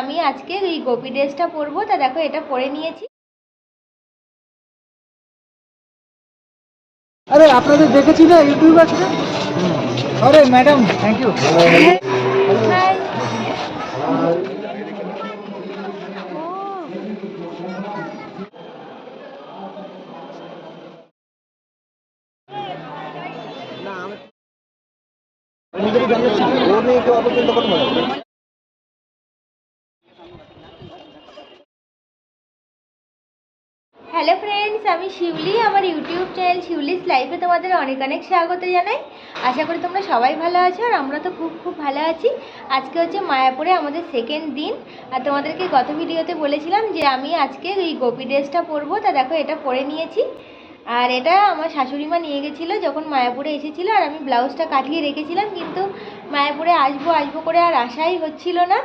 আমি আজকে এই গোপী ড্রেসটা পরবো। তা দেখো এটা পরে নিয়েছি। আরে আপনাদের দেখেছি না ইউটিউব আছে? আরে ম্যাডাম থ্যাংক ইউ করতে পারে। হ্যালো ফ্রেন্ডস আমি শিউলি, আমার ইউটিউব চ্যানেল শিউলিস লাইফে তোমাদের অনেক অনেক স্বাগত জানাই। আশা করি তোমরা সবাই ভালো আছো আর আমরা তো খুব খুব ভালো আছি। আজকে হচ্ছে মায়াপুরে আমাদের সেকেন্ড দিন। আর তোমাদেরকে গত ভিডিওতে বলেছিলাম যে আমি আজকে এই গোপী ড্রেসটা পরবো। তা দেখো, এটা পরে নিয়েছি। আর এটা আমার শাশুড়ি মা নিয়ে গেছিল যখন মায়াপুরে এসেছিল আর আমি ব্লাউজটা কাটিয়ে রেখেছিলাম। কিন্তু মায়াপুরে আসব আসব করে আর আসাই হচ্ছিল না।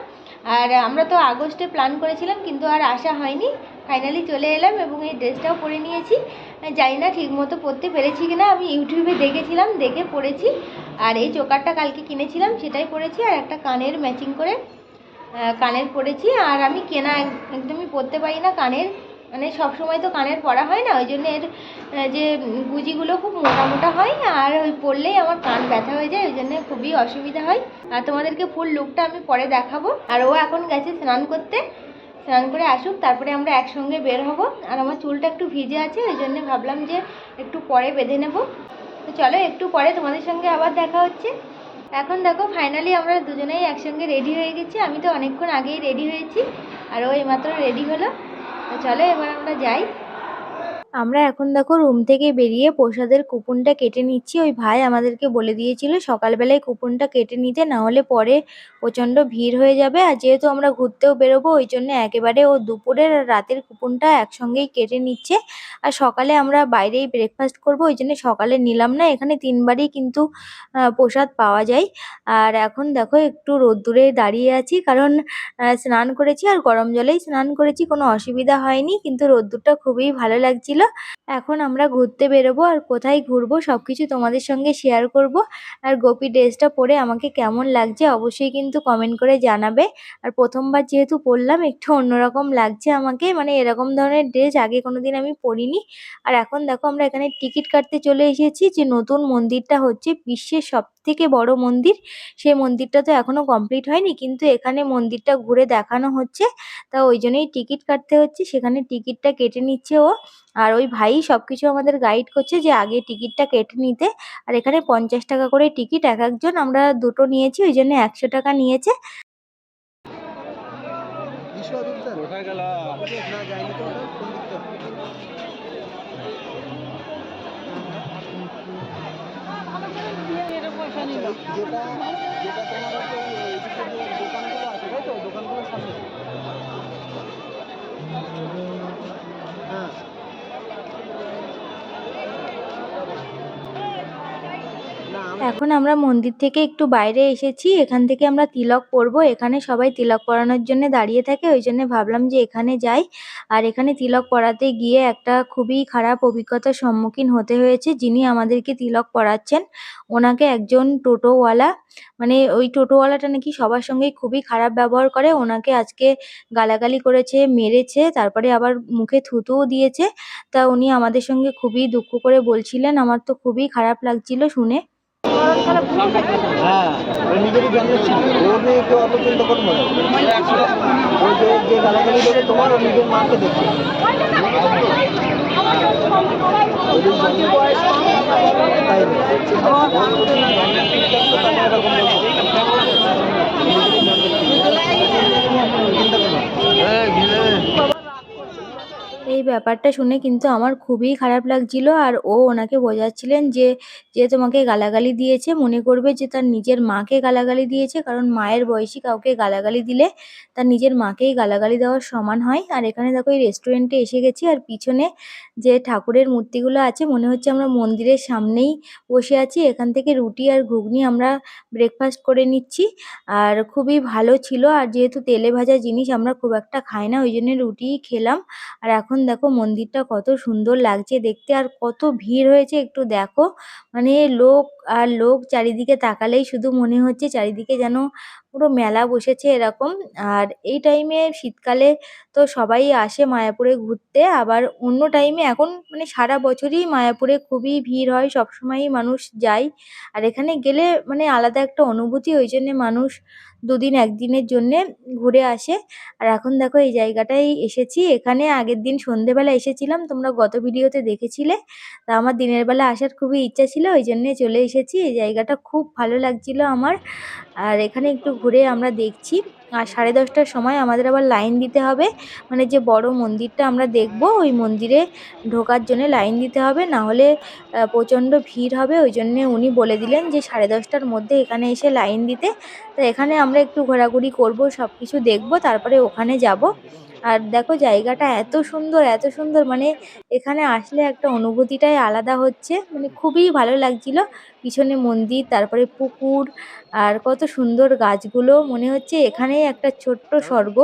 আর আমরা তো আগস্টে প্ল্যান করেছিলাম, কিন্তু আর আসা হয়নি। ফাইনালি চলে এলাম এবং এই ড্রেসটাও পরে নিয়েছি। জানি না ঠিক মতো পরতে পেরেছি কিনা, আমি ইউটিউবে দেখেছিলাম, দেখে পরেছি। আর এই চোকারটা কালকে কিনেছিলাম, সেটাই পরেছি আর একটা কানের ম্যাচিং করে কানের পরেছি। আর আমি কেনা একদমই পরতে পারি না কানের। মানে সব সময় তো কানের পরা হয় না, ওই জন্য এর যে গুজিগুলো খুব মোটা মোটা হয় আর ওই পরলেই আমার কান ব্যথা হয়ে যায়, ওই জন্য খুবই অসুবিধা হয়। আর তোমাদেরকে ফুল লুকটা আমি পরে দেখাবো। আর ও এখন গেছে স্নান করতে, স্নান করে আসুক, তারপরে আমরা একসঙ্গে বের হব। আর আমার চুলটা একটু ভিজে আছে, ওই জন্য ভাবলাম যে একটু পরে বেঁধে নেব। তো চলো একটু পরে তোমাদের সঙ্গে আবার দেখা হচ্ছে। এখন দেখো ফাইনালি আমরা দুজনেই একসঙ্গে রেডি হয়ে গেছি। আমি তো অনেকক্ষণ আগেই রেডি হয়েছি, আর ও এইমাত্র রেডি হলো। তো চলো এবার আমরা যাই। আমরা এখন দেখো রুম থেকে বেরিয়ে প্রসাদের কুপনটা কেটে নিচ্ছি। ওই ভাই আমাদেরকে বলে দিয়েছিল সকালবেলায় কুপনটা কেটে নিতে, না হলে পরে প্রচণ্ড ভিড় হয়ে যাবে। আর যেহেতু আমরা ঘুরতেও বেরোবো, ওই জন্য একেবারে ও দুপুরের আর রাতের কুপনটা একসঙ্গেই কেটে নিচ্ছে। আর সকালে আমরা বাইরেই ব্রেকফাস্ট করব, ওই জন্য সকালে নিলাম না। এখানে তিনবারই কিন্তু প্রসাদ পাওয়া যায়। আর এখন দেখো একটু রোদ্দুরে দাঁড়িয়ে আছি, কারণ স্নান করেছি আর গরম জলেই স্নান করেছি, কোনো অসুবিধা হয়নি। কিন্তু রোদ্দুরটা খুবই ভালো লাগছিল। এখন আমরা ঘুরতে বেরোবো আর কোথায় ঘুরবো সবকিছু তোমাদের সঙ্গে শেয়ার করব। আর গোপী ড্রেসটা পরে আমাকে কেমন লাগছে অবশ্যই কিন্তু কমেন্ট করে জানাবে। আর প্রথমবার যেহেতু পরলাম, একটু অন্যরকম লাগছে আমাকে। মানে এরকম ধরনের ড্রেস আগে কোনোদিন আমি পরিনি। আর এখন দেখো আমরা এখানে টিকিট কাটতে চলে এসেছি যে নতুন মন্দিরটা হচ্ছে বিশ্বের সব থেকে বড় মন্দির। সেই মন্দিরটা তো এখনও কমপ্লিট হয়নি, কিন্তু এখানে মন্দিরটা ঘুরে দেখানো হচ্ছে। তা ওই জন্যই টিকিট কাটতে হচ্ছে, সেখানে টিকিটটা কেটে নিচ্ছে ও। আর ওই ভাই সবকিছু আমাদের গাইড করছে যে আগে টিকিটটা কেটে নিতে। আর এখানে পঞ্চাশ টাকা করে টিকিট, এক একজন আমরা দুটো নিয়েছি, ওই জন্য একশো টাকা নিয়েছে। কোথায় গেল যেটা যেটা তোমার দোকানগুলো আছে তাই তো? দোকানগুলোর সামনে। এখন আমরা মন্দির থেকে একটু বাইরে এসেছি, এখান থেকে আমরা তিলক পরবো। এখানে সবাই তিলক পরানোর জন্য দাঁড়িয়ে থাকে, ওই জন্য ভাবলাম যে এখানে যাই। আর এখানে তিলক পরাতে গিয়ে একটা খুবই খারাপ অভিজ্ঞতার সম্মুখীন হতে হয়েছে, যিনি আমাদেরকে তিলক পরাচ্ছেন। ওনাকে একজন টোটোওয়ালা মানে ওই টোটোওয়ালাটা নাকি সবার সঙ্গেই খুবই খারাপ ব্যবহার করে। ওনাকে আজকে গালাগালি করেছে, মেরেছে, তারপরে আবার মুখে থুতুও দিয়েছে। তা উনি আমাদের সঙ্গে খুবই দুঃখ করে বলছিলেন, আমার তো খুবই খারাপ লাগছিল শুনে। হ্যাঁ নিজেরই জানলে ও নিয়ে কেউ অত চিন্তা করতে পারে ওই যে যে গালাগালি দেবে তোমার, ও নিজের মাকে দেখছে এই ব্যাপারটা শুনে কিন্তু আমার খুবই খারাপ লাগছিল আর ও ওনাকে বোঝাচ্ছিলেন যে যে তোমাকে গালাগালি দিয়েছে, মনে করবে যে তার নিজের মাকে গালাগালি দিয়েছে, কারণ মায়ের বয়সী কাউকে গালাগালি দিলে তার নিজের মাকেই গালাগালি দেওয়ার সমান হয়। আর এখানে দেখো এই রেস্টুরেন্টে এসে গেছি আর পিছনে যে ঠাকুরের মূর্তিগুলো আছে, মনে হচ্ছে আমরা মন্দিরের সামনেই বসে আছি। এখান থেকে রুটি আর ঘুগনি আমরা ব্রেকফাস্ট করে নিচ্ছি। আর খুবই ভালো ছিল আর যেহেতু তেলে ভাজা জিনিস আমরা খুব একটা খাই না, ওই জন্য রুটিই খেলাম। আর এখন দেখো মন্দিরটা কত সুন্দর লাগছে। দেখতে আর কত ভিড় হয়েছে একটু দেখো। মানে লোক আর লোক চারিদিকে তাকালেই শুধু মনে হচ্ছে চারিদিকে যেন পুরো মেলা বসেছে এরকম। আর এই টাইমে শীতকালে তো সবাই আসে মায়াপুরে ঘুরতে। আবার অন্য টাইমে এখন মানে সারা বছরই মায়াপুরে খুবই ভিড় হয়, সবসময়ই মানুষ যায়। আর এখানে গেলে মানে আলাদা একটা অনুভূতি, ওই জন্যে মানুষ দুদিন একদিনের জন্যে ঘুরে আসে। আর এখন দেখো এই জায়গাটায় এসেছি। এখানে আগের দিন সন্ধেবেলা এসেছিলাম, তোমরা গত ভিডিওতে দেখেছিলে। তা আমার দিনের বেলা আসার খুবই ইচ্ছা ছিল, ওই জন্যে চলে এসেছি। এই জায়গাটা খুব ভালো লাগছিল আমার। আর এখানে একটু ঘুরে আমরা দেখছি। আর সাড়ে দশটার সময় আমাদের আবার লাইন দিতে হবে। মানে যে বড় মন্দিরটা আমরা দেখব, ওই মন্দিরে ঢোকার জন্য লাইন দিতে হবে। না হলে প্রচণ্ড ভিড় হবে। ওই জন্যে উনি বলে দিলেন যে সাড়ে দশটার মধ্যে এখানে এসে লাইন দিতে। তো এখানে আমরা একটু ঘোরাঘুরি করব সব কিছু দেখব, তারপরে ওখানে যাব। আর দেখো জায়গাটা এত সুন্দর এত সুন্দর। মানে এখানে আসলে একটা অনুভূতিটাই আলাদা হচ্ছে। মানে খুবই ভালো লাগছিল। পিছনে মন্দির, তারপরে পুকুর আর কত সুন্দর গাছগুলো। মনে হচ্ছে এখানেই একটা ছোট্ট স্বর্গ।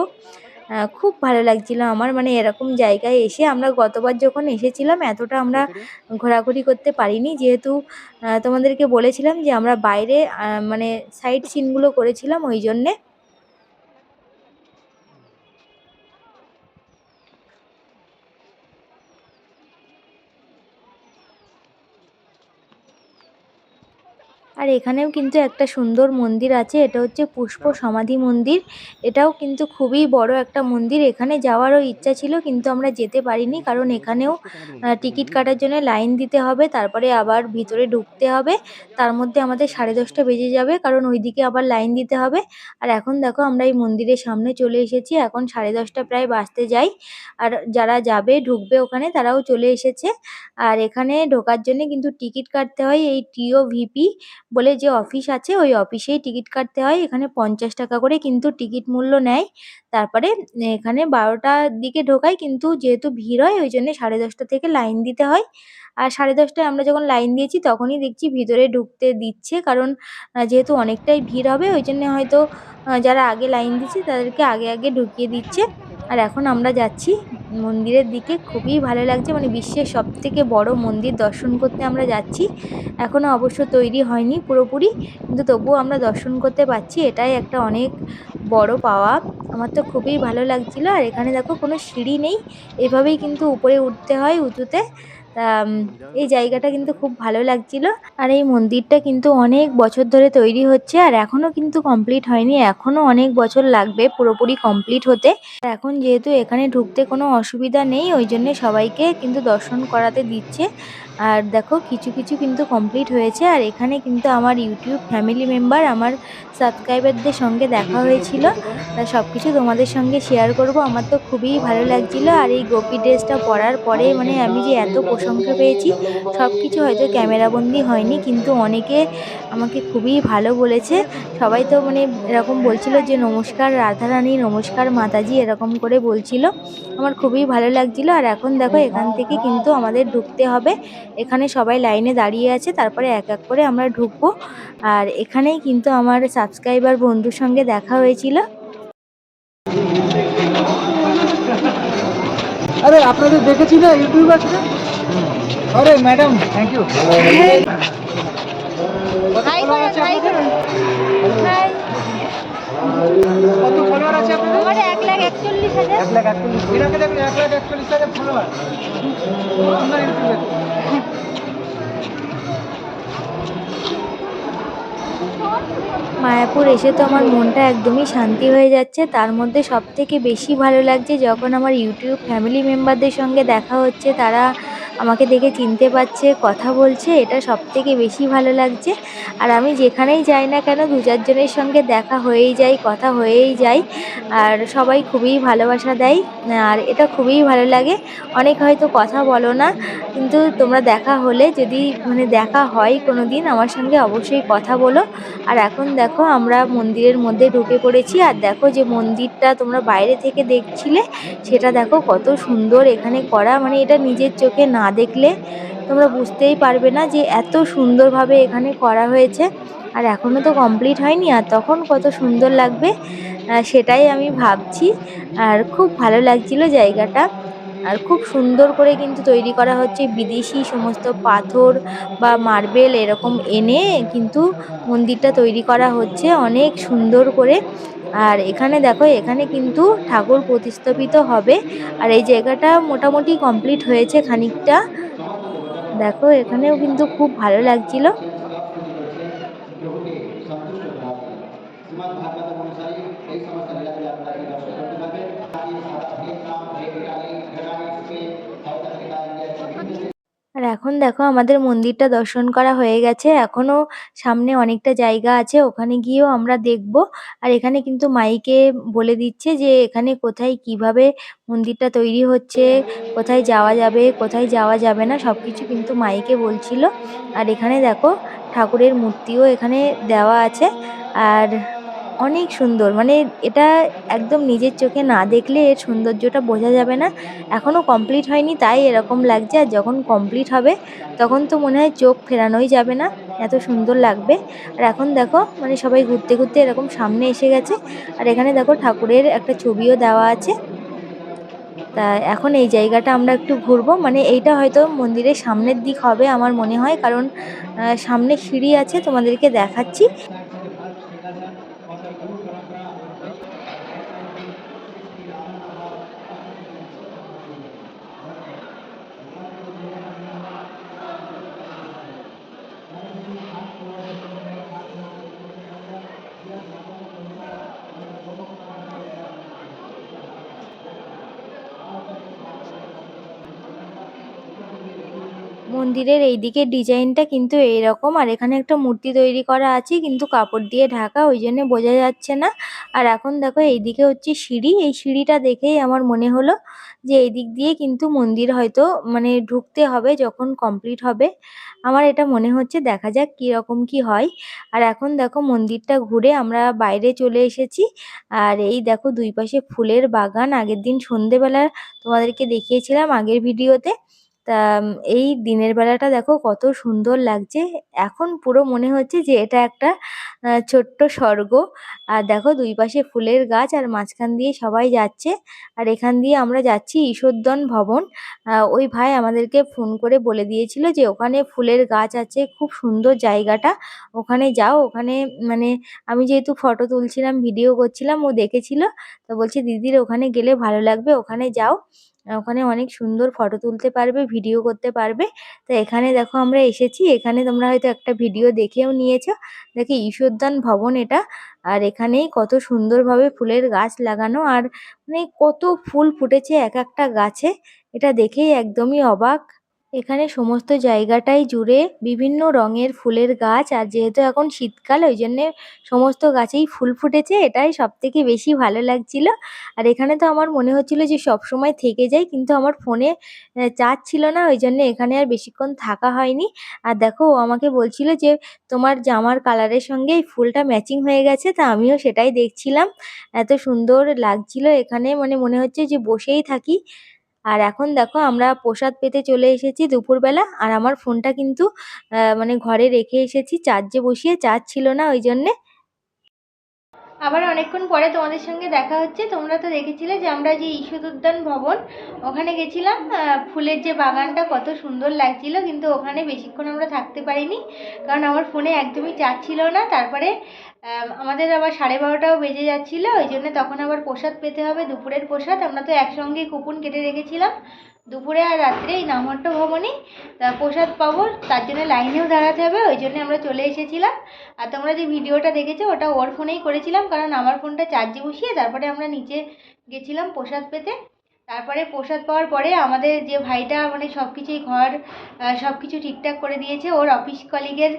খুব ভালো লাগছিল আমার। মানে এরকম জায়গায় এসে আমরা গতবার যখন এসেছিলাম, এতটা আমরা ঘোরাঘুরি করতে পারিনি। যেহেতু তোমাদেরকে বলেছিলাম যে আমরা বাইরে মানে সাইড সিনগুলো করেছিলাম ওই জন্যে। আর এখানেও কিন্তু একটা সুন্দর মন্দির আছে, এটা হচ্ছে পুষ্প সমাধি মন্দির। এটাও কিন্তু খুবই বড় একটা মন্দির, এখানে যাওয়ারও ইচ্ছা ছিল কিন্তু আমরা যেতে পারিনি কারণ এখানেও টিকিট কাটার জন্য লাইন দিতে হবে, তারপরে আবার ভিতরে ঢুকতে হবে, তার মধ্যে আমাদের সাড়ে দশটা বেজে যাবে কারণ ওইদিকে আবার লাইন দিতে হবে। আর এখন দেখো আমরা এই মন্দিরের সামনে চলে এসেছি, এখন সাড়ে দশটা প্রায় বাজতে যাই। আর যারা যাবে, ঢুকবে ওখানে, তারাও চলে এসেছে। আর এখানে ঢোকার জন্য কিন্তু টিকিট কাটতে হয় এই টিও ভিপি বলে যে অফিস আছে, ওই অফিসেই টিকিট কাটতে হয়। এখানে পঞ্চাশ টাকা করে কিন্তু টিকিট মূল্য নেয়। তারপরে এখানে বারোটার দিকে ঢোকায় কিন্তু যেহেতু ভিড় হয়, ওই জন্য সাড়ে দশটা থেকে লাইন দিতে হয়। আর সাড়ে দশটায় আমরা যখন লাইন দিয়েছি, তখনই দেখছি ভিতরে ঢুকতে দিচ্ছে। কারণ যেহেতু অনেকটাই ভিড় হবে, ওই জন্য হয়তো যারা আগে লাইন দিচ্ছে, তাদেরকে আগে আগে ঢুকিয়ে দিচ্ছে। আর এখন আমরা যাচ্ছি মন্দিরের দিকে খুবই ভালো লাগছে। মানে বিশ্বের সব থেকে বড় মন্দির দর্শন করতে আমরা যাচ্ছি। এখনও অবশ্য তৈরি হয়নি পুরোপুরি, কিন্তু তবুও আমরা দর্শন করতে পারছি। এটাই একটা অনেক বড় পাওয়া। আমার তো খুবই ভালো লাগছিল। আর এখানে দেখো কোনো সিঁড়ি নেই। এভাবেই কিন্তু উপরে উঠতে হয় উঁচুতে। তা এই জায়গাটা কিন্তু খুব ভালো লাগছিল। আর এই মন্দিরটা কিন্তু অনেক বছর ধরে তৈরি হচ্ছে আর এখনও কিন্তু কমপ্লিট হয়নি। এখনও অনেক বছর লাগবে পুরোপুরি কমপ্লিট হতে। এখন যেহেতু এখানে ঢুকতে কোনো অসুবিধা নেই, ওই জন্য সবাইকে কিন্তু দর্শন করাতে দিচ্ছে। আর দেখো, কিছু কিছু কিন্তু কমপ্লিট হয়েছে। আর এখানে কিন্তু আমার ইউটিউব ফ্যামিলি মেম্বার আমার সাবস্ক্রাইবারদের সঙ্গে দেখা হয়েছিল। তা সব কিছু তোমাদের সঙ্গে শেয়ার করব। আমার তো খুবই ভালো লাগছিল। আর এই গোপী ড্রেসটা পরার পরে মানে আমি যে এত প্রশংসা পেয়েছি সব কিছু হয়তো ক্যামেরাবন্দি হয়নি। কিন্তু অনেকে আমাকে খুবই ভালো বলেছে। সবাই তো মানে এরকম বলছিল যে, নমস্কার রাধারানী, নমস্কার মাতাজি, এরকম করে বলছিল। আমার খুবই ভালো লাগছিল। আর এখন দেখো, এখান থেকে কিন্তু আমাদের ঢুকতে হবে। এখানে সবাই লাইনে দাঁড়িয়ে আছে তারপরে এক এক করে আমরা ঢুকবো। আর এখানেই কিন্তু আমার সাবস্ক্রাইবার বন্ধুর সঙ্গে দেখা হয়েছিল। আরে আপনাদের দেখেছি না ইউটিউব আছে আরে ম্যাডাম থ্যাংক ইউ কত ফলোয়ার আছে আপনাদের? আমার এক লাখ একচল্লিশ হাজার। এক লাখ একচল্লিশ এনাকে দেখুন এক লাখ একচল্লিশ হাজার ফলোয়ার আপনার ইউটিউবে মায়াপুর এসে তো আমার মনটা একদমই শান্তি হয়ে যাচ্ছে। তার মধ্যে সব থেকে বেশি ভালো লাগছে যখন আমার ইউটিউব ফ্যামিলি মেম্বারদের সঙ্গে দেখা হচ্ছে তারা আমাকে দেখে চিনতে পারছে, কথা বলছে, এটা সব থেকে বেশি ভালো লাগছে। আর আমি যেখানেই যাই না কেন, দু চারজনের সঙ্গে দেখা হয়েই যায়, কথা হয়েই যায়। আর সবাই খুবই ভালোবাসা দেয়। আর এটা খুবই ভালো লাগে। অনেক হয়তো কথা বলো না, কিন্তু তোমরা দেখা হলে যদি মানে দেখা হয় কোনো দিন আমার সঙ্গে অবশ্যই কথা বলো। আর এখন দেখো, আমরা মন্দিরের মধ্যে ঢুকে পড়েছি। আর দেখো যে মন্দিরটা তোমরা বাইরে থেকে দেখছিলে, সেটা দেখো কত সুন্দর এখানে করা। মানে এটা নিজের চোখে না দেখলে তোমরা বুঝতেই পারবে না যে এত সুন্দরভাবে এখানে করা হয়েছে। আর এখনও তো কমপ্লিট হয়নি, আর তখন কত সুন্দর লাগবে সেটাই আমি ভাবছি। আর খুব ভালো লাগছিল জায়গাটা। আর খুব সুন্দর করে কিন্তু তৈরি করা হচ্ছে, বিদেশি সমস্ত পাথর বা মার্বেল এরকম এনে কিন্তু মন্দিরটা তৈরি করা হচ্ছে অনেক সুন্দর করে। আর এখানে দেখো, এখানে কিন্তু ঠাকুর প্রতিস্থাপিত হবে। আর এই জায়গাটা মোটামুটি কমপ্লিট হয়েছে খানিকটা। দেখো, এখানেও কিন্তু খুব ভালো লাগছিল। আর এখন দেখো আমাদের মন্দিরটা দর্শন করা হয়ে গেছে। এখনও সামনে অনেকটা জায়গা আছে, ওখানে গিয়েও আমরা দেখব। আর এখানে কিন্তু মাইকে বলে দিচ্ছে যে এখানে কোথায় কীভাবে মন্দিরটা তৈরি হচ্ছে, কোথায় যাওয়া যাবে, কোথায় যাওয়া যাবে না, সবকিছু কিন্তু মাইকে বলছিল। আর এখানে দেখো ঠাকুরের মূর্তিও এখানে দেওয়া আছে। আর অনেক সুন্দর। মানে এটা একদম নিজের চোখে না দেখলে এর সৌন্দর্যটা বোঝা যাবে না। এখনও কমপ্লিট হয়নি, তাই এরকম লাগছে। আর যখন কমপ্লিট হবে, তখন তো মনে হয় চোখ ফেরানোই যাবে না। এত সুন্দর লাগবে। আর এখন দেখো মানে সবাই ঘুরতে ঘুরতে এরকম সামনে এসে গেছে। আর এখানে দেখো ঠাকুরের একটা ছবিও দেওয়া আছে। তা এখন এই জায়গাটা আমরা একটু ঘুরবো। মানে এইটা হয়তো মন্দিরের সামনের দিক হবে আমার মনে হয়। কারণ সামনে সিঁড়ি আছে, তোমাদেরকে দেখাচ্ছি। মন্দিরের এই দিকের ডিজাইনটা কিন্তু এইরকম। আর এখানে একটা মূর্তি তৈরি করা আছে, কিন্তু কাপড় দিয়ে ঢাকা, ওই জন্য বোঝা যাচ্ছে না। আর এখন দেখো, এইদিকে হচ্ছে সিঁড়ি। এই সিঁড়িটা দেখেই আমার মনে হলো যে এই দিক দিয়ে কিন্তু মন্দির হয়তো মানে ঢুকতে হবে যখন কমপ্লিট হবে। আমার এটা মনে হচ্ছে, দেখা যাক কীরকম কি হয়। আর এখন দেখো, মন্দিরটা ঘুরে আমরা বাইরে চলে এসেছি। আর এই দেখো, দুই পাশে ফুলের বাগান। আগের দিন সন্ধেবেলা তোমাদেরকে দেখিয়েছিলাম আগের ভিডিওতে। তা এই দিনের বেলাটা দেখো কত সুন্দর লাগছে। এখন পুরো মনে হচ্ছে যে এটা একটা ছোট্ট স্বর্গ। আর দেখো দুই পাশে ফুলের গাছ আর মাঝখান দিয়ে সবাই যাচ্ছে। আর এখান দিয়ে আমরা যাচ্ছি ঈশ্বরদন ভবন। ওই ভাই আমাদেরকে ফোন করে বলে দিয়েছিল যে ওখানে ফুলের গাছ আছে, খুব সুন্দর জায়গাটা। ওখানে যাও, ওখানে মানে আমি যেহেতু ফটো তুলছিলাম, ভিডিও করছিলাম, ও দেখেছিল। তো বলছে, দিদির ওখানে গেলে ভালো লাগবে, ওখানে যাও। ওখানে অনেক সুন্দর ফটো তুলতে পারবে ভিডিও করতে পারবে। তো এখানে দেখো আমরা এসেছি, এখানে তোমরা হয়তো একটা ভিডিও দেখেও নিয়েছো। দেখি ঈশ্বরদান ভবন এটা, আর এখানেই কত সুন্দরভাবে ফুলের গাছ লাগানো, আর মানে কত ফুল ফুটেছে এক একটা গাছে। এটা দেখেই একদমই অবাক। এখানে সমস্ত জায়গাটাই জুড়ে বিভিন্ন রঙের ফুলের গাছ, আর যেহেতু এখন শীতকাল ওই জন্যে সমস্ত গাছেই ফুল ফুটেছে, এটাই সব থেকে বেশি ভালো লাগছিল। আর এখানে তো আমার মনে হচ্ছিল যে সব সময় থেকে যাই, কিন্তু আমার ফোনে চার্জ ছিল না ওই জন্য এখানে আর বেশিক্ষণ থাকা হয়নি। আর দেখো, ও আমাকে বলছিল যে তোমার জামার কালারের সঙ্গে এই ফুলটা ম্যাচিং হয়ে গেছে, তা আমিও সেটাই দেখছিলাম। এত সুন্দর লাগছিল এখানে মানে মনে হচ্ছে যে বসেই থাকি। আর এখন দেখো আমরা প্রসাদ পেতে চলে এসেছি দুপুরবেলা, আর আমার ফোনটা কিন্তু মানে ঘরে রেখে এসেছি চার্জে বসিয়ে চার্জ ছিল না ওই জন্যে। আবার অনেকক্ষণ পরে তোমাদের সঙ্গে দেখা হচ্ছে। তোমরা তো দেখেছিলে যে আমরা যে ঈশ্বর উদ্যান ভবন, ওখানে গেছিলাম। ফুলের যে বাগানটা কত সুন্দর লাগছিল, কিন্তু ওখানে বেশিক্ষণ আমরা থাকতে পারিনি। কারণ আমার ফোনে একদমই চার্জ ছিল না। তারপরে আমাদের আবার সাড়ে বারোটাও বেজে যাচ্ছিল। ওই জন্য তখন আবার প্রসাদ পেতে হবে, দুপুরের প্রসাদ। আমরা তো একসঙ্গেই কুপন কেটে রেখেছিলাম। দুপুরে আর রাত্রে এই নামহট্ট ভবনেই তা প্রসাদ পাবো, তার জন্য লাইনেও দাঁড়াতে হবে, ওই জন্য আমরা চলে এসেছিলাম। আর তোমরা যে ভিডিওটা দেখেছ, ওটা ওর ফোনেই করেছিলাম, কারণ আমার ফোনটা চার্জে বসিয়ে তারপরে আমরা নিচে গেছিলাম প্রসাদ পেতে। তারপরে প্রসাদ পাওয়ার পরে আমাদের যে ভাইটা মানে সব কিছুই ঘর সব কিছু ঠিকঠাক করে দিয়েছে, ওর অফিস কলিগের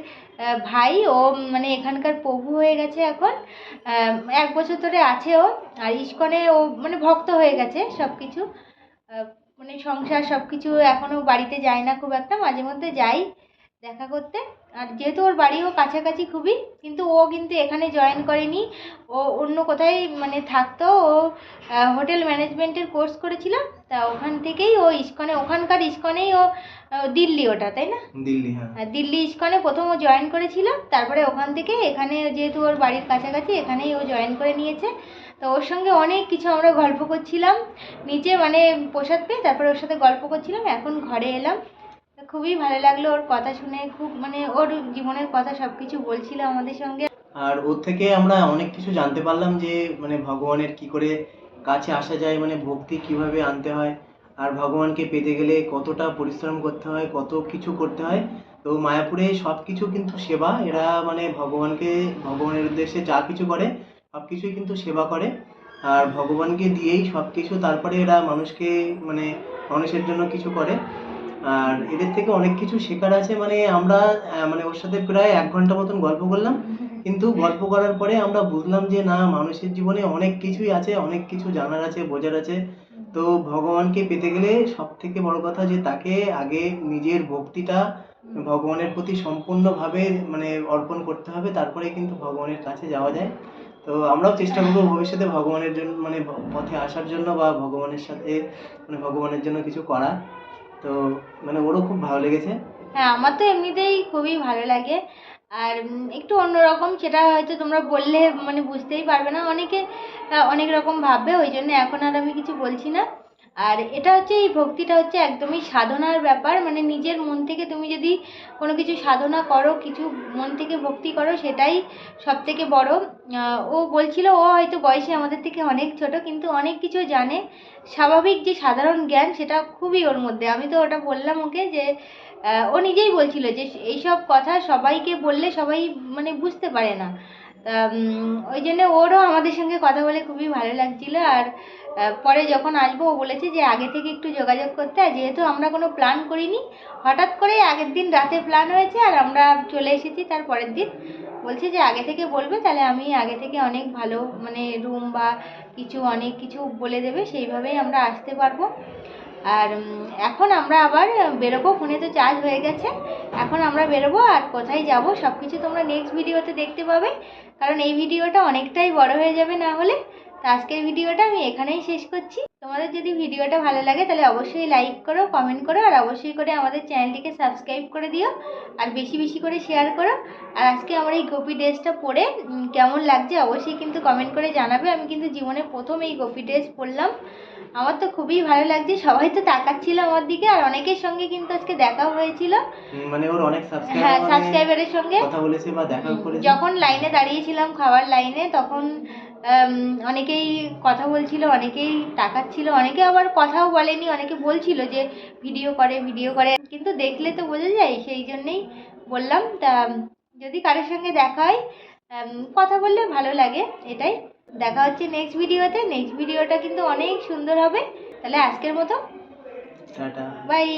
ভাই, ও মানে এখানকার প্রভু হয়ে গেছে এখন। এক বছর ধরে আছে ও, আর ইস্কনে ও মানে ভক্ত হয়ে গেছে সব কিছু মানে সংসার সব কিছু এখনও বাড়িতে যায় না খুব একটা মাঝে মধ্যে যাই দেখা করতে। আর যেহেতু ওর বাড়িও কাছাকাছি খুবই কিন্তু ও কিন্তু এখানে জয়েন করেনি। ও অন্য কোথায় মানে থাকতো ও হোটেল ম্যানেজমেন্টের কোর্স করেছিল। তা ওখান থেকেই ও ইস্কনে ওখানকার ইস্কনেই ও দিল্লি ওটা তাই না? দিল্লি হ্যাঁ। দিল্লি ইস্কনে প্রথম ও জয়েন করেছিল। তারপরে ওখান থেকে এখানে যেহেতু ওর বাড়ির কাছাকাছি এখানেই ও জয়েন করে নিয়েছে। তো ওর সঙ্গে অনেক কিছু আমরা গল্প করছিলাম। নিচে মানে প্রসাদ পেয়ে তারপরে ওর সাথে গল্প করছিলাম, এখন ঘরে এলাম। খুবই ভালো লাগল ওর কথা শুনে, খুব মানে ওর জীবনের কথা সব কিছু বলছিল আমাদের সঙ্গে। আর ওর থেকে আমরা অনেক কিছু জানতে পারলাম যে মানে ভগবানের কি করে কাছে আসা যায় মানে ভক্তি কীভাবে আনতে হয়। আর ভগবানকে পেতে গেলে কতটা পরিশ্রম করতে হয়, কত কিছু করতে হয়। তো মায়াপুরে সব কিছু কিন্তু সেবা। এরা মানে ভগবানকে, ভগবানের উদ্দেশ্যে যা কিছু করে সব কিছুই কিন্তু সেবা করে। আর ভগবানকে দিয়েই সব কিছু তারপরে এরা মানুষকে মানে মানুষের জন্য কিছু করে। আর এদের থেকে অনেক কিছু শেখার আছে। মানে আমরা মানে ওর সাথে প্রায় এক ঘণ্টা মতন গল্প করলাম। কিন্তু গল্প করার পরে আমরা বুঝলাম যে, না, মানুষের জীবনে অনেক কিছুই আছে, অনেক কিছু জানার আছে, বোঝার আছে। তো ভগবানকে পেতে গেলে সব থেকে বড় কথা যে, তাকে আগে নিজের ভক্তিটা ভগবানের প্রতি সম্পূর্ণভাবে মানে অর্পণ করতে হবে। তারপরে কিন্তু ভগবানের কাছে যাওয়া যায়। তো আমরাও চেষ্টা করব ভবিষ্যতে ভগবানের জন্য মানে পথে আসার জন্য বা ভগবানের সাথে মানে ভগবানের জন্য কিছু করা তো মানে ওরও খুব ভালো লেগেছে। হ্যাঁ আমার তো এমনিতেই খুবই ভালো লাগে। আর একটু অন্যরকম সেটা হয়তো তোমরা বললে মানে বুঝতেই পারবে না। অনেকে অনেক রকম ভাববে, ওই জন্য এখন আর আমি কিছু বলছি না। আর এটা হচ্ছে, এই ভক্তিটা হচ্ছে একদমই সাধনার ব্যাপার। মানে নিজের মন থেকে তুমি যদি কোনো কিছু সাধনা করো, কিছু মন থেকে ভক্তি করো, সেটাই সব থেকে বড় ও বলছিল, ও হয়তো বয়সে আমাদের থেকে অনেক ছোট, কিন্তু অনেক কিছু জানে। স্বাভাবিক যে সাধারণ জ্ঞান, সেটা খুবই ওর মধ্যে। আমি তো ওটা বললাম ওকে যে ও নিজেই বলছিল যে, এইসব কথা সবাইকে বললে সবাই মানে বুঝতে পারে না। ওই জন্য ওরও আমাদের সঙ্গে কথা বলে খুবই ভালো লাগছিল। আর পরে যখন আসব, ও বলেছে যে আগে থেকে একটু যোগাযোগ করতে আর যেহেতু আমরা কোনো প্ল্যান করিনি, হঠাৎ করে আগের দিন রাতে প্ল্যান হয়েছে আর আমরা চলে এসেছি তার পরের দিন। বলছে যে আগে থেকে বলবে, তাহলে আমি আগে থেকে অনেক ভালো মানে রুম বা কিছু, অনেক কিছু বলে দেবে, সেইভাবেই আমরা আসতে পারব। আর এখন আমরা আবার বেরোবো, ফোনে তো চার্জ হয়ে গেছে। এখন আমরা বেরোবো আর কোথায় যাব সব কিছু তোমরা নেক্সট ভিডিওতে দেখতে পাবে। কারণ এই ভিডিওটা অনেকটাই বড় হয়ে যাবে না হলে। তো আজকের ভিডিওটা আমি এখানেই শেষ করছি। তোমাদের যদি ভিডিওটা ভালো লাগে তাহলে অবশ্যই লাইক করো কমেন্ট করো আর অবশ্যই করে আমাদের চ্যানেলটিকে সাবস্ক্রাইব করে দিও আর বেশি বেশি করে শেয়ার করো। আর আজকে আমার এই গোপি ড্রেসটা পরে কেমন লাগছে অবশ্যই কিন্তু কমেন্ট করে জানাবে। আমি কিন্তু জীবনে প্রথম এই গোপি ড্রেস পরলাম। আমার তো খুবই ভালো লাগছে সবাই তো তাকাচ্ছিল আমার দিকে আর অনেকের সঙ্গে কিন্তু আজকে দেখাও হয়েছিল। মানে ওর অনেক হ্যাঁ সাবস্ক্রাইবারের সঙ্গে। কথা বলেছে বা দেখা করেছে। যখন লাইনে দাঁড়িয়েছিলাম খাবার লাইনে তখন অনেকেই কথা বলছিল অনেকেই তাকাচ্ছিল অনেকে আবার কথাও বলেনি অনেকে বলছিল যে ভিডিও করে ভিডিও করে। কিন্তু দেখলে তো বোঝা যায় সেই জন্যেই বললাম। তা যদি কারোর সঙ্গে দেখা হয় কথা বললে ভালো লাগে এটাই। দেখা হচ্ছে নেক্সট ভিডিওতে নেক্সট ভিডিওটা কিন্তু অনেক সুন্দর হবে। তাহলে আজকের মতো। বাই